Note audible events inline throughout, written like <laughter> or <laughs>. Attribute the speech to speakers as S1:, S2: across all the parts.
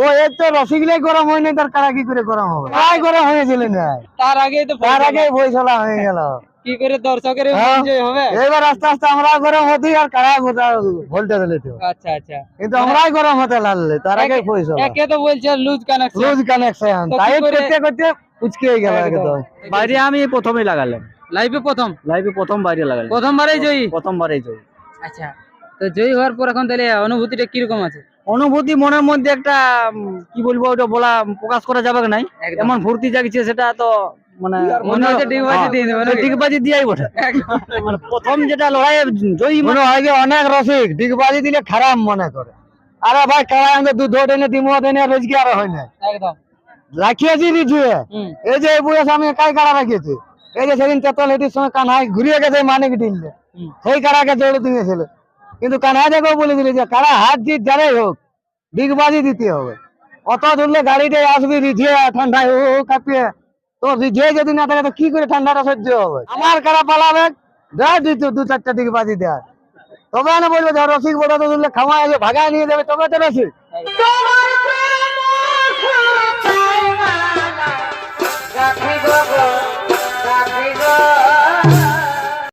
S1: ও এর তো গরম হয় নাই তার কারা কি করে গরম হবে? গরম হয়েছিল না।
S2: তার আগেই তো
S1: তার আগে হয়ে গেল।
S2: কি করে দর্শকের। হবে?
S1: এবার আস্তে আস্তে আমরা গরম হতে আর কারা ভোল্টেজ দিত
S2: আচ্ছা আচ্ছা।
S1: কিন্তু আমরাই গরম হতে লাগলে তার আগে পয়সা
S2: একে তো বলছে লুজ কানেকশন
S1: লুজ কানেকশন তাই করতে করতে উচকে গেল একদম।
S3: বাইরে আমি প্রথমেই লাগালাম।
S2: লাইভে প্রথম?
S3: লাইভে প্রথম বাইরে লাগালাম।
S2: প্রথমবারই জয়ী?
S3: প্রথমবারই জয়।
S2: আচ্ছা। তো জয়ী হওয়ার পর এখন তাহলে অনুভূতিটা কীরকম আছে?
S3: অনুভূতি মনের মধ্যে একটা কি বলব ওটা বলা প্রকাশ করা যাবে নাই? এমন ফুর্তি জাগছে সেটা তো মানে
S2: ডিগবাজি দিয়ে দেবে নাকি?
S3: ডিগবাজি দিয়াই বটে। মানে প্রথম যেটা লড়াই জয়ী মানে
S1: মনে হয় যে অনেক রসিক ডিগবাজি দিলে খারাপ মনে করে। আরে ভাই কারা আমাদের দুধ হয় না
S2: একদম।
S1: রাখিয়েছি এই যে এই বয়স আমি একাই কারা রাখিয়েছি? এই যে সেদিন তেতল হেটির সঙ্গে কানহাই ঘুরিয়ে গেছে মানিক ডিললে সেই কারাকে জড়ে দিয়েছিল। কিন্তু কানহাই দেখো বলে দিল যে কারা হাত জিত যারাই হোক ডিগবাজি দিতে হবে। অত ধরলে গাড়িটাই আসবি রিঝিয়ে ঠান্ডায় ও কাঁপিয়ে। তো রিঝিয়ে যদি না থাকে, তো কি করে ঠান্ডাটা সহ্য হবে? আমার কারা পালাবে? দু চারটা ডিগবাজি দেয় তবে না বলবে যে রসিক বড় তো ধরলে খাওয়া আছে ভাগায় নিয়ে যাবে, তবে তো রসিক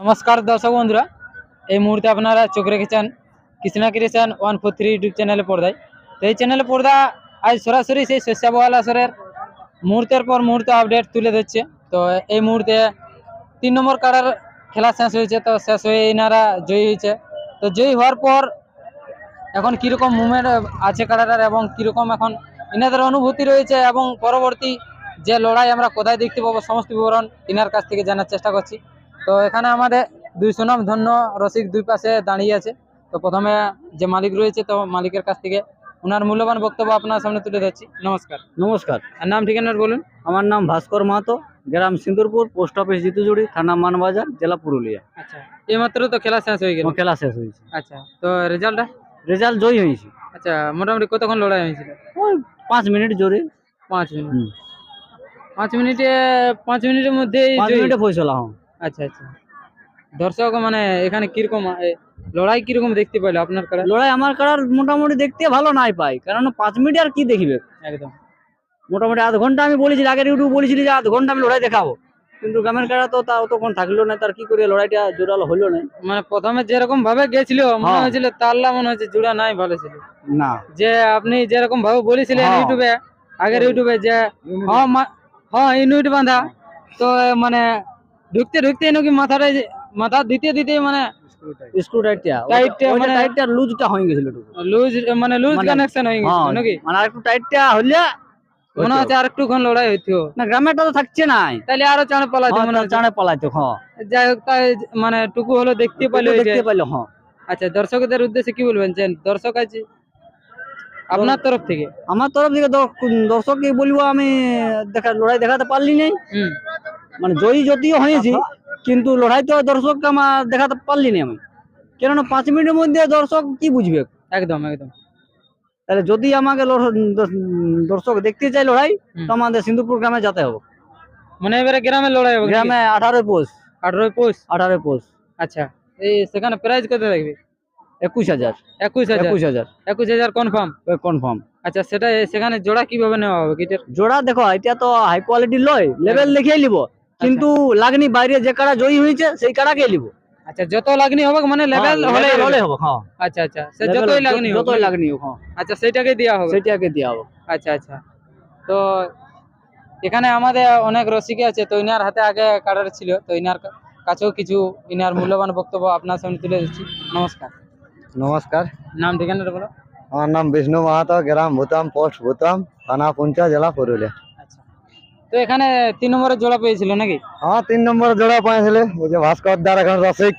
S2: নমস্কার দর্শক বন্ধুরা এই মুহূর্তে আপনারা চোখ রেখেছেন Krishna creation one four three YouTube চ্যানেলে পর্দায়। তো এই চ্যানেলে পর্দা আজ সরাসরি সেই শস্যাবহাল আসরের মুহূর্তের পর মুহূর্ত আপডেট তুলে দিচ্ছে তো এই মুহূর্তে তিন নম্বর কাড়ার খেলা শেষ হয়েছে, তো শেষ হয়ে এনারা জয়ী হয়েছে। তো জয়ী হওয়ার পর এখন কীরকম মুভমেন্ট আছে কাড়াটার এবং কীরকম এখন এনাদের অনুভূতি রয়েছে এবং পরবর্তী যে লড়াই আমরা কোথায় দেখতে পাবো, সমস্ত বিবরণ এনার কাছ থেকে জানার চেষ্টা করছি। তো এখানে আমাদের দুই সুনাম ধন্য রসিক দুই পাশে দাঁড়িয়ে আছে। তো প্রথমে যে মালিক রয়েছে তো মালিকের কাছ থেকে ওনার মূল্যবান বক্তব্য আপনার সামনে তুলে ধরছি। নমস্কার।
S3: নমস্কার।
S2: আর নাম ঠিকানার বলুন।
S3: আমার নাম ভাস্কর মাহাতো গ্রাম সিন্দুরপুর পোস্ট অফিস জিতুজুড়ি থানা মানবাজার জেলা পুরুলিয়া।
S2: আচ্ছা এইমাত্র তো খেলা শেষ হয়ে গেল।
S3: খেলা শেষ হয়েছে।
S2: আচ্ছা তো রেজাল্টটা?
S3: রেজাল্ট জয়ী হয়েছে।
S2: আচ্ছা মোটামুটি কতক্ষণ লড়াই হয়েছিল?
S3: ওই পাঁচ মিনিট জোরে।
S2: পাঁচ মিনিট। পাঁচ মিনিটে পাঁচ মিনিটের মধ্যেই
S3: পাঁচ? মিনিটে ফয়সলা হ্যাঁ
S2: আচ্ছা আচ্ছা। দর্শক মানে এখানে কীরকম লড়াই কীরকম দেখতে পাইলো আপনার কাছে
S3: লড়াই আমার কারার মোটামুটি দেখতে ভালো নাই পাই কারণ পাঁচ মিনিট আর কি দেখবে?
S2: একদম।
S3: মোটামুটি আধ ঘণ্টা আমি বলেছিলি আগের ইউটিউব বলেছিলি যে আধ ঘণ্টা আমি লড়াই দেখাবো। কিন্তু গ্রামের কারা তো তা অতক্ষণ থাকল না তার কি করে লড়াইটা জোরালো হলো না।
S2: মানে প্রথমে যেরকম ভাবে গেছিল মনে
S3: হ্যাঁ।
S2: হয়েছিল তাল্লা মনে হচ্ছে জুড়া নাই ভালো ছিল।
S3: না।
S2: যে আপনি যেরকম ভাবে বলেছিলেন
S3: হ্যাঁ।
S2: ইউটিউবে আগের ইউটিউবে যে হ্যাঁ হ্যাঁ ইউনিট বাঁধা। তো মানে ঢুকতে ঢুকতে নাকি মাথাটা যে- মাথা দিতে দিতে মানে
S3: স্ক্রু টাইটটা
S2: টাইটটা
S3: মানে
S2: মানে-
S3: টাইটটা লুজটা হয়ে গেছিল একটু।
S2: লুজ মানে লুজ
S3: মানে-
S2: কানেকশন হয়ে
S3: হ্যাঁ,
S2: গেছিল নাকি?
S3: মানে একটু টাইটটা হইলে
S2: মনে হচ্ছে আর একটুক্ষণ লড়াই হইতো।
S3: না গ্রামেরটা তো থাকছে নাই।
S2: তাহলে আরও চাঁড় পালাইতো মনে হচ্ছে।
S3: চাঁড়ে পালাইতো হ্যাঁ।
S2: যাই হোক তাই মানে টুকু হলো দেখতে পাইলো এই যে-
S3: দেখতে পাইলো হ্যাঁ।
S2: আচ্ছা দর্শকদের উদ্দেশ্যে কি বলবেন? যে দর্শক আছে। আপনার তরফ থেকে।
S3: আমার তরফ থেকে দর- দর্শককে বলব আমি দেখা লড়াই দেখাতে পারলি নাই।
S2: হুম।
S3: মানে জয়ী যদিও হয়েছি কিন্তু লড়াই তো দর্শককে আমার দেখাতে পারলি না আমি। কেননা পাঁচ মিনিটের মধ্যে দর্শক কি বুঝবে?
S2: একদম একদম।
S3: তাহলে যদি আমাকে দর্শক দেখতে চাই লড়াই। তো আমাদের সিন্ধুপুর গ্রামে যেতে হবে।
S2: মানে এবারে গ্রামে লড়াই হবে
S3: গ্রামে আঠারোই পোষ।
S2: আঠারোই পোষ?
S3: আঠারোই পোষ।
S2: আচ্ছা এই সেখানে প্রাইজ কত থাকবে?
S3: একুশ হাজার।
S2: একুশ হাজার?
S3: একুশ হাজার।
S2: একুশ হাজার কনফার্ম
S3: কনফার্ম
S2: আচ্ছা সেটা সেখানে জোড়া কীভাবে নেওয়া হবে?
S3: জোড়া দেখো এটা তো হাই কোয়ালিটির লয় লেভেল দেখিয়ে নিব। কিন্তু লাগনি বাইরে যে কারা জয়ী হয়েছে সেই কারাকে নিব
S2: আচ্ছা যত লাগনি হবে মানে লেভেল হলে
S3: হলে হবে হ্যাঁ।
S2: আচ্ছা আচ্ছা সে যতই লাগনি হোক
S3: যতই লাগনি হোক হ্যাঁ।
S2: আচ্ছা সেইটাকে দেওয়া হবে
S3: সেটাকে দেওয়া হবে
S2: আচ্ছা আচ্ছা। তো এখানে আমাদের অনেক রসিক আছে তো ইনার হাতে আগে কার্ডার ছিল। তো ইনার কাছেও কিছু ইনার মূল্যবান বক্তব্য আপনার সামনে তুলে দিচ্ছি নমস্কার।
S1: নমস্কার।
S2: নাম ঠিকানাটা বলো।
S1: আমার নাম বিষ্ণু মাহাতো গ্রাম ভূতাম পোস্ট ভূতাম থানা পুঞ্চা জেলা পুরুলিয়া।
S2: আচ্ছা তো এখানে তিন নম্বরের জোড়া পেয়েছিল নাকি?
S1: আমার তিন নম্বর জোড়া পাইছিল ওই যে ভাস্কর দার এখন রসিক।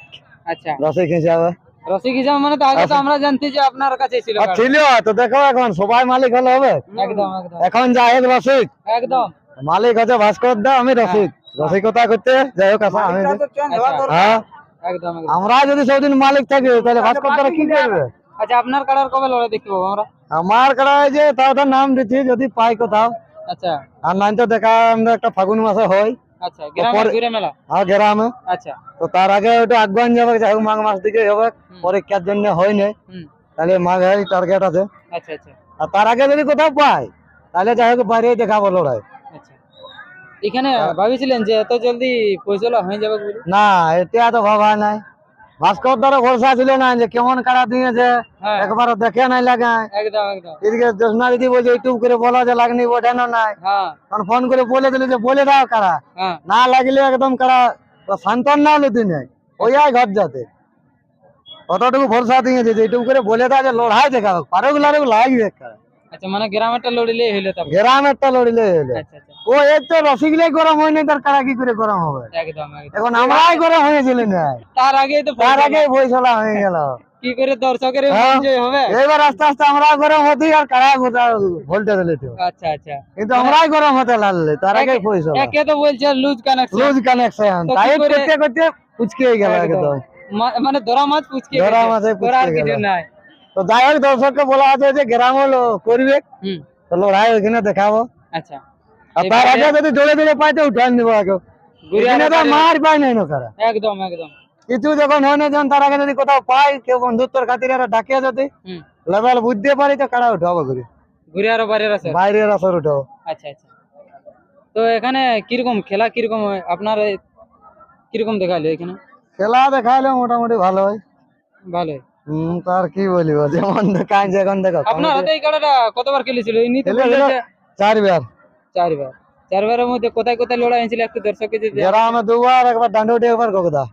S2: আচ্ছা।
S1: রসিক হিসাবে।
S2: রসিক হিসাবে মানে তো আগে তো আমরা জানতে যে আপনার কাছে ছিল
S1: ছিল তো দেখো এখন সবাই মালিক হলে হবে।
S2: একদম একদম।
S1: এখন এক রসিক।
S2: একদম।
S1: মালিক হচ্ছে ভাস্কর দা আমি রসিক। রসিকতা করতে যাই হোক আসা আমি
S2: আচ্ছা,
S1: হ্যাঁ।
S2: একদম একদম।
S1: আমরা যদি সবদিন মালিক থাকি তাহলে ভাস্কর দ্বারা কি করবে?
S2: আচ্ছা আপনার কার্ডার কবে লড়াই দেখতে পাবো আমরা?
S1: আমার কাড়ায় যে তাও তার নাম দিচ্ছি যদি পাই কোথাও।
S2: আচ্ছা।
S1: আর নাই তো দেখা আমরা একটা ফাগুন মাসে হয়।
S2: আচ্ছা গ্রামে ঘুরে মেলা?
S1: আর গ্রামে।
S2: আচ্ছা।
S1: তো তার আগে ওটা আগুয়ান যাবে যাই হোক মাঘ মাস দিকে হবে পরীক্ষার জন্য হয় নাই। তাহলে টার্গেট আছে।
S2: আচ্ছা আচ্ছা।
S1: আর তার আগে যদি কোথাও পাই তাহলে যাই হোক বাইরে দেখাবো লড়াই।
S2: আচ্ছা। এখানে ভাবিছিলেন যে এত জলদি ফয়সলা হয়ে যাবে
S1: না এটা তো ভাবা নাই। ভাস্কর দ্বারা ভরসা ছিল না যে কেমন কারা দিয়েছে
S2: হ্যাঁ।
S1: একবার দেখে নাই লাগায়। এদিকে জোসনা দিদি বলছে ইউটিউব করে বলো যে লাগনি ওঠানো নাই।
S2: হ্যাঁ।
S1: তখন ফোন করে বলে দিল যে বলে দাও কারা।
S2: হ্যাঁ।
S1: না লাগলে একদম কারা শান্তন না হলো দিনে। ওই ঘর যাতে। অতটুকু ভরসা দিয়ে দিতে ইউটিউব করে বলে দাও যে লড়াই দেখাবো পারুক লারুক লাগবে কারা।
S2: আচ্ছা মানে গ্রামেরটা লড়িলেই হইল
S1: গ্রামেরটা
S2: আচ্ছা।
S1: ও এর তো গরম হয়নি তার কারা কি করে গরম হবে। এখন আমরাই গরম হয়েছিল না।
S2: তার আগেই তো
S1: তার আগে বইসলা হয়ে গেল। <laughs>
S2: কি করে দর্শকের
S1: হ্যাঁ।
S2: এনজয় হবে?
S1: এবার আস্তে আস্তে আমরা গরম হতেই আর কারা ভোল্টে দিলে তো।
S2: আচ্ছা আচ্ছা।
S1: কিন্তু আমরাই গরম হতে লাগলে তার আগে পয়সা
S2: একে তো বলছে লুজ কানেকশন
S1: লুজ কানেকশন
S2: তো কি
S1: করতে করতে পুচকে গেল
S2: একদম।
S1: একদম।
S2: মানে ধরা মাছ পুচকে
S1: ধরা
S2: গেছে।
S1: মাছে
S2: ধরা আর
S1: পুচকে গেল। তো যাই হোক দর্শককে বলা আছে যে গ্রাম হলো করবে। তো লড়াই ওইখানে দেখাবো।
S2: আচ্ছা।
S1: তার আগে যদি জোরে জোরে পাইতে উঠান নিবো আগে। তো মার পাই নাই নকারা
S2: একদম একদম।
S1: কিছু যখন হয় না যখন তার আগে যদি কোথাও পাই কেউ বন্ধুত্বর খাতিরে এরা ডাকিয়ে যদি লেভেল বুঝতে পারি তো কারা উঠাবো ঘুরে।
S2: ঘুরে আরও বাইরে আছে?
S1: বাইরের আসর উঠাবো।
S2: আচ্ছা আচ্ছা। তো এখানে কীরকম খেলা কীরকম হয়? আপনার কীরকম দেখাল এখানে?
S1: খেলা দেখাইলে মোটামুটি ভালো হয়। হম তার কি বলিব যেমন দেখায় যখন দেখো
S2: আপনার হাতে এই খেলাটা কতবার খেলেছিল?
S1: চারবার।
S2: চারবার। চারবারের মধ্যে কোথায় কোথায় লড়াই হয়েছিল একটু দর্শককে যদি
S1: গ্রামে দুবার একবার ডান্ডুটি একবার গগদা।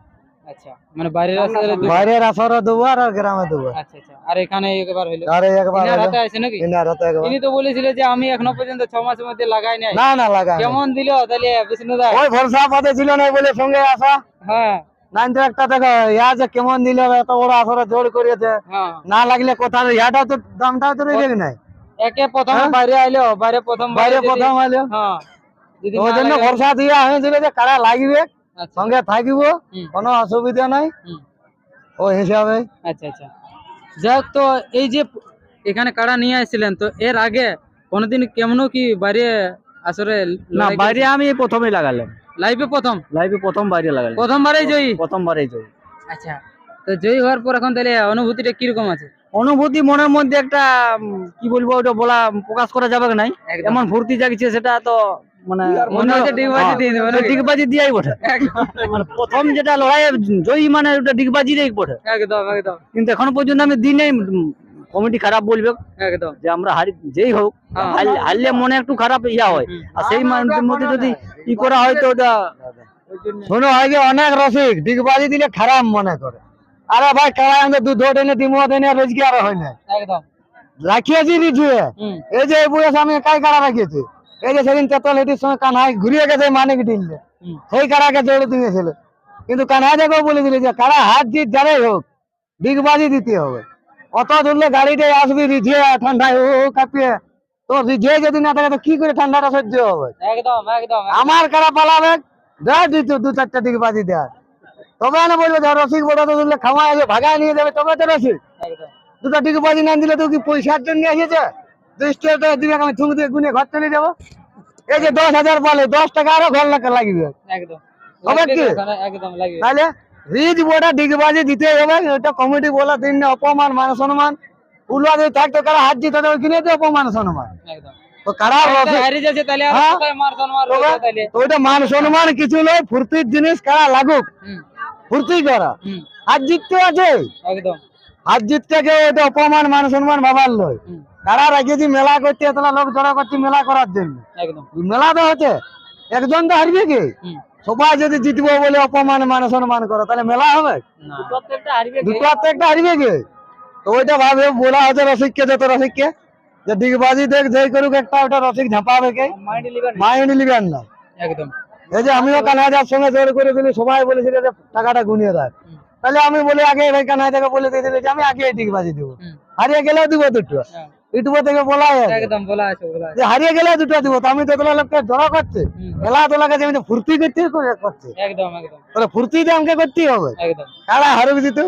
S2: আচ্ছা মানে বাইরের আসরে
S1: বাইরের আসরে দুবার আর গ্রামে দুবার।
S2: আচ্ছা আচ্ছা আর এখানে একবার হইল
S1: আর একবার
S2: ইনার
S1: হলো।
S2: হাতে আছে নাকি?
S1: ইনার হাতে একবার।
S2: ইনি তো বলেছিল যে আমি এখনও পর্যন্ত ছ মাসের মধ্যে লাগাই নাই।
S1: না না লাগা
S2: কেমন দিল তাহলে বিষ্ণু দা?
S1: ওই ভরসা পাতে ছিল না বলে সঙ্গে আসা।
S2: হ্যাঁ।
S1: একটা দেখো ইয়া যে কেমন দিল এত বড় আসরে জোর করিয়েছে।
S2: হ্যাঁ।
S1: না লাগলে কোথা ইয়াটা তো দামটাও তো রয়ে নাই
S2: একে প্রথম
S1: হ্যাঁ?
S2: বাইরে আইলো বাইরে প্রথম
S1: বাইরে প্রথম আইলো?
S2: হ্যাঁ
S1: ওই জন্য ভরসা দিয়া হয়েছিল যে কারা লাগবে
S2: আচ্ছা।
S1: সঙ্গে থাকিব কোনো অসুবিধা নাই। ওই হিসাবে।
S2: আচ্ছা আচ্ছা। যাই হোক, তো এই যে এখানে কাড়া নিয়ে আসছিলেন তো এর আগে কোনোদিন কেমনও কি বাইরে আসরে
S3: না বাইরে আমি প্রথমে লাগালাম।
S2: লাইভে প্রথম?
S3: লাইভে প্রথম বাইরে লাগালাম।
S2: প্রথমবারেই জয়ী?
S3: প্রথমবারই জয়।
S2: আচ্ছা তো জয়ী হওয়ার পর এখন তাহলে অনুভূতিটা কীরকম আছে?
S3: অনুভূতি মনের মধ্যে একটা কি বলব ওটা বলা প্রকাশ করা যাবে নাই? এমন ফুর্তি জাগছে সেটা তো মানে
S2: মনে ডিগবাজি
S3: দিয়াই বটে। <laughs> মানে প্রথম যেটা লড়াই জয়ী মানে ওটা ডিগবাজি বটে।
S2: একদম একদম।
S3: কিন্তু এখনও পর্যন্ত আমি কমিটি খারাপ বলবে।
S2: একদম।
S3: যে আমরা হারি যেই হোক
S2: হ্যাঁ।
S3: হারলে- মনে একটু খারাপ ইয়া হয়। আর সেই মানুষের মধ্যে যদি ই করা হয় তো ওটা
S1: শোনো আগে অনেক রসিক ডিগবাজি দিলে খারাপ মনে করে। আরে ভাই কারা আমাদের দুধ এনে ডিমো এনে রোজগার হয় না
S2: একদম।
S1: রাখিয়েছি রিজুয়ে। এই যে বয়স আমি কাই কারা রাখিয়েছি? এই যে সেদিন তেতল হেটির সঙ্গে কানাই ঘুরিয়ে গেছে মানিক ডিললে। সেই কারাকে জড়ে দিয়েছিল। কিন্তু কানাই দেখো বলে দিল যে কারা হাত জিত যারাই হোক ডিগবাজি দিতে হবে। অত ধরলে গাড়িতে আসবি রিঝে ঠান্ডায় ও কাঁপিয়ে। তো রিঝে যদি না থাকে তো কি করে ঠান্ডাটা সহ্য হবে?
S2: একদম একদম
S1: আমার কারা পালাবে? দেয় দু চারটা ডিগবাজি দেয়। তবে না বলবে রসিক বড় তো খাওয়া আছে ভাগায় নিয়ে যাবে তবে তো রসিক। দুটো না দিলে তো কি পয়সার জন্য এসেছে? দুই স্টেট দিবে আমি থুক দিয়ে গুনে ঘর চলে যাব এই যে দশ হাজার বলে দশ টাকা আরও ঘর লাগবে লাগবে।
S2: একদম।
S1: হবে কি?
S2: একদম লাগবে।
S1: তাহলে রিজ বোর্ডে ডিগবাজি দিতে হবে ওটা কমিটি বলা দিন না অপমান মান সম্মান। উল্লা যদি থাকতো কারা হাত কিনে অপমান সম্মান। হ্যাঁ। ওইটা মান সম্মান কিছু নয় ফুর্তির জিনিস কারা লাগুক। ফুর্তি করা হাত জিততে আছে?
S2: একদম।
S1: হাত জিততে গিয়ে অপমান মান সম্মান ভাবার নয়
S2: হুম।
S1: কারা রাখিয়েছি মেলা করতে এতলা লোক জড়া করছি মেলা করার জন্য।
S2: একদম।
S1: মেলা তো হচ্ছে। একজন তো হারবে কি? সবাই যদি জিতবো বলে অপমান মান সম্মান করে তাহলে মেলা হবে?
S3: হারবে
S1: দুটো একটা হারবে কি? তো ওইটা ভাবে বলা হচ্ছে রসিককে যত রসিককে যে ডিগবাজি দেখ যেই করুক একটা ওটা রসিক ঝাঁপাবে কে?
S2: মাইন্ড
S1: নিবেন না।
S2: একদম।
S1: এই যে আমিও কানাইদার সঙ্গে জোর করে দিলি সবাই বলেছিল যে টাকাটা গুনিয়ে দেয়। তাহলে আমি বলে আগে ভাই কানাইদাকে বলে দিয়ে দিলে যে আমি আগে ডিগবাজি দেবো।
S2: হুম।
S1: হারিয়ে গেলেও দিব দুটো।
S2: হ্যাঁ,
S1: ইউটিউবে থেকে বলা
S2: একদম বলা আছে
S1: যে হারিয়ে গেলেও দুটো দিব তো আমি তো তোলা লোককে করছে। যেমন ফুর্তি করতে করে করছে।
S2: একদম একদম।
S1: তাহলে ফুর্তিতে আমাকে করতেই হবে।
S2: একদম।
S1: কারা হারুক দিত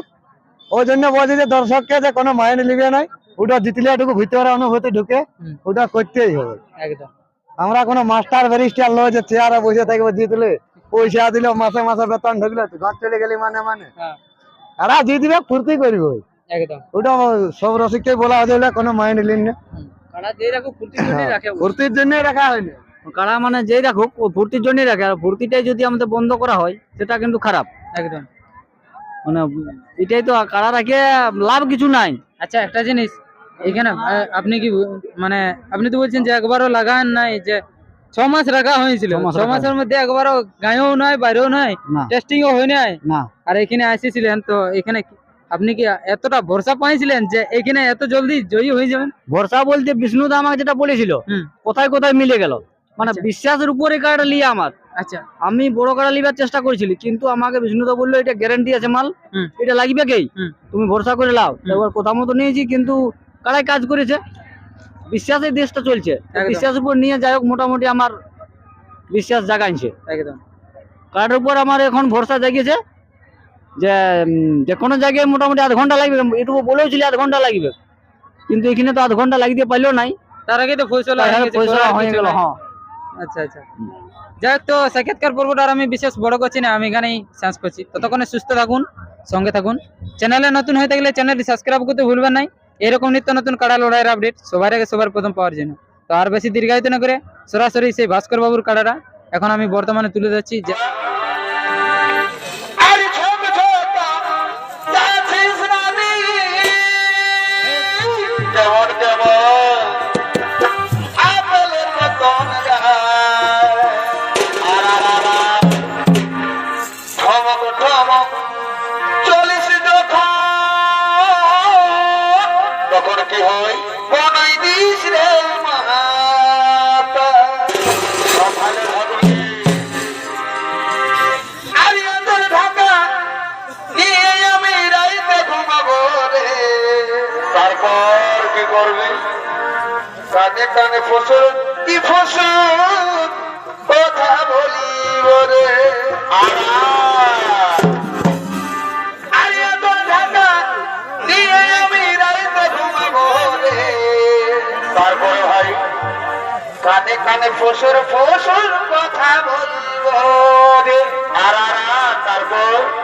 S1: ওই জন্য বলছি যে দর্শককে যে কোনো মাইন্ড নিবে নাই ওটা জিতলে এটুকু ভিতরে অনুভূতি ঢুকে ওটা করতেই হবে।
S2: একদম।
S1: আমরা কোনো মাস্টার ব্যারিস্টার লয় যে চেয়ারে বসে থাকব জিতলে পয়সা দিল মাসে মাসে বেতন ঢুকলো ঘর চলে গেলি মানে মানে।
S2: হ্যাঁ।
S1: কারা জিতবে ফুর্তি করবে।
S2: একদম।
S1: ওটা সব রসিককে বলা হয়েছে বলে কোনো মাইন্ড লিন না।
S3: ফুর্তির জন্যই রাখে। অবশ্য।
S1: ফুর্তির জন্য রাখা হয়নি।
S3: কাড়া মানে যেই রাখুক ও ফুর্তির জন্যই রাখে। আর ফুর্তিটাই যদি আমাদের বন্ধ করা হয় সেটা কিন্তু খারাপ।
S2: একদম।
S3: মানে এটাই তো কাড়া রাখে লাভ কিছু নাই।
S2: আচ্ছা একটা জিনিস। এখানে আপনি কি মানে আপনি তো বলছেন যে একবারও লাগান নাই যে ছ মাস রাখা হয়েছিল।
S3: ছ
S2: মাসের মধ্যে একবারও গায়েও নয় বাইরেও নয় টেস্টিংও হয় নাই। আর এখানে আসেছিলেন তো এখানে আপনি কি এতটা ভরসা পাইছিলেন যে এখানে এত জলদি জয়ী হয়ে যাবেন?
S3: ভরসা বলতে বিষ্ণুদা আমাকে যেটা বলেছিল কোথায় কোথায় মিলে গেল। মানে
S2: আচ্ছা।
S3: বিশ্বাসের উপরে কাড়া লিয়ে আমার।
S2: আচ্ছা।
S3: আমি বড় কাড়া লিবার চেষ্টা করেছিলি কিন্তু আমাকে বিষ্ণুদা বলল এটা গ্যারান্টি আছে মাল এটা লাগবে কেই তুমি ভরসা করে লাও। এবার কথা মতো নিয়েছি কিন্তু কাড়াই কাজ করেছে। বিশ্বাসের দেশটা চলছে। বিশ্বাসের উপর নিয়ে যাই হোক মোটামুটি আমার বিশ্বাস জাগাইছে।
S2: একদম।
S3: কার্ডের উপর আমার এখন ভরসা জাগিয়েছে যে যে কোনো জায়গায় মোটামুটি আধ ঘণ্টা লাগবে। এটুকু বলেওছিল আধ ঘণ্টা লাগবে। কিন্তু এখানে তো আধ ঘণ্টা লাগিয়ে পারলেও নাই।
S2: তার আগে তো ফয়সলা হয়ে
S3: হয়ে গেল হ্যাঁ।
S2: আচ্ছা আচ্ছা। যাই হোক তো সাক্ষাৎকার পর্বটা আর আমি বিশেষ বড় করছি না আমি এখানেই শেষ করছি। ততক্ষণে সুস্থ থাকুন সঙ্গে থাকুন। চ্যানেলে নতুন হয়ে থাকলে চ্যানেলটি সাবস্ক্রাইব করতে ভুলবেন নাই। এরকম নিত্য নতুন কাড়া লড়াইয়ের আপডেট সবার আগে সবার প্রথম পাওয়ার জন্য। তো আর বেশি দীর্ঘায়িত না করে, সরাসরি সেই ভাস্কর বাবুর কাড়াটা এখন আমি বর্তমানে তুলে যাচ্ছি
S4: তখন কি হয়? বনাই দিস রে তারপর কি করবি? কানে কানে ফসল, কি ফসল? কথা বলিব কানে ফসুর ফসর কথা বলব আর তারপর